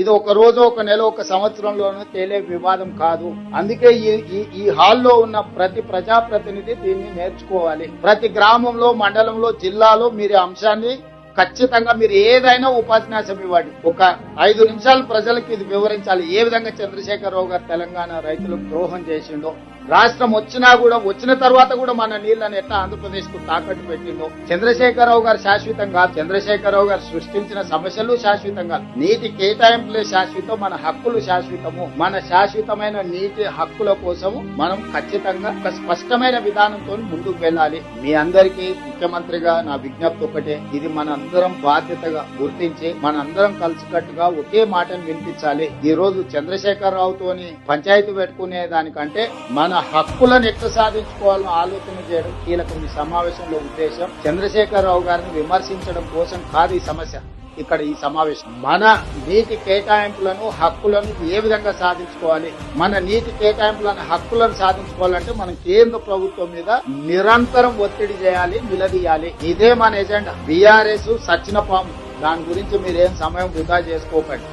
ఇది ఒక రోజు ఒక నెల ఒక సంవత్సరంలోనూ తేలే వివాదం కాదు. అందుకే ఈ ఈ- ఈ హాల్లో ఉన్న ప్రతి ప్రజాప్రతినిధి దీన్ని నేర్చుకోవాలి. ప్రతి గ్రామంలో మండలంలో జిల్లాలో మీరు అంశాన్ని ఖచ్చితంగా మీరు ఏదైనా ఉపన్యాసం ఇవ్వండి. ఒక ఐదు నిమిషాలు ప్రజలకు ఇది వివరించాలి. ఏ విధంగా చంద్రశేఖరరావు గారు తెలంగాణ రైతులకు ద్రోహం చేసిండో రాష్ట్రం వచ్చినా కూడా వచ్చిన తర్వాత కూడా మన నీళ్ళను ఎట్లా ఆంధ్రప్రదేశ్కు తాకట్టు పెట్టిందో చంద్రశేఖరరావు గారు శాశ్వతంగా చంద్రశేఖరరావు గారు సృష్టించిన సమస్యలు శాశ్వతంగా నీటి కేటాయింపులే శాశ్వతం మన హక్కులు శాశ్వతము. మన శాశ్వతమైన నీటి హక్కుల కోసము మనం ఖచ్చితంగా ఒక స్పష్టమైన విధానంతో ముందుకు వెళ్ళాలి. మీ అందరికీ ముఖ్యమంత్రిగా నా విజ్ఞప్తి ఒకటే. ఇది మనందరం బాధ్యతగా గుర్తించి మన అందరం కలిసికట్టుగా ఒకే మాటను వినిపించాలి. ఈ రోజు చంద్రశేఖరరావుతోని పంచాయతీ పెట్టుకునే దానికంటే మన హక్కులను ఎట్లా సాధించుకోవాలని ఆలోచన చేయడం కీలకం. ఈ సమావేశంలో ఉద్దేశం చంద్రశేఖరరావు గారిని విమర్శించడం కోసం కాదు ఈ సమస్య. ఇక్కడ ఈ సమావేశం మన నీటి కేటాయింపులను హక్కులను ఏ విధంగా సాధించుకోవాలి? మన నీటి కేటాయింపులను హక్కులను సాధించుకోవాలంటే మనం కేంద్ర ప్రభుత్వం మీద నిరంతరం ఒత్తిడి చేయాలి నిలదీయాలి. ఇదే మన ఎజెండా. బీఆర్ఎస్ సచ్చిన పాము. దాని గురించి మీరేం సమయం వృధా చేసుకోకండి.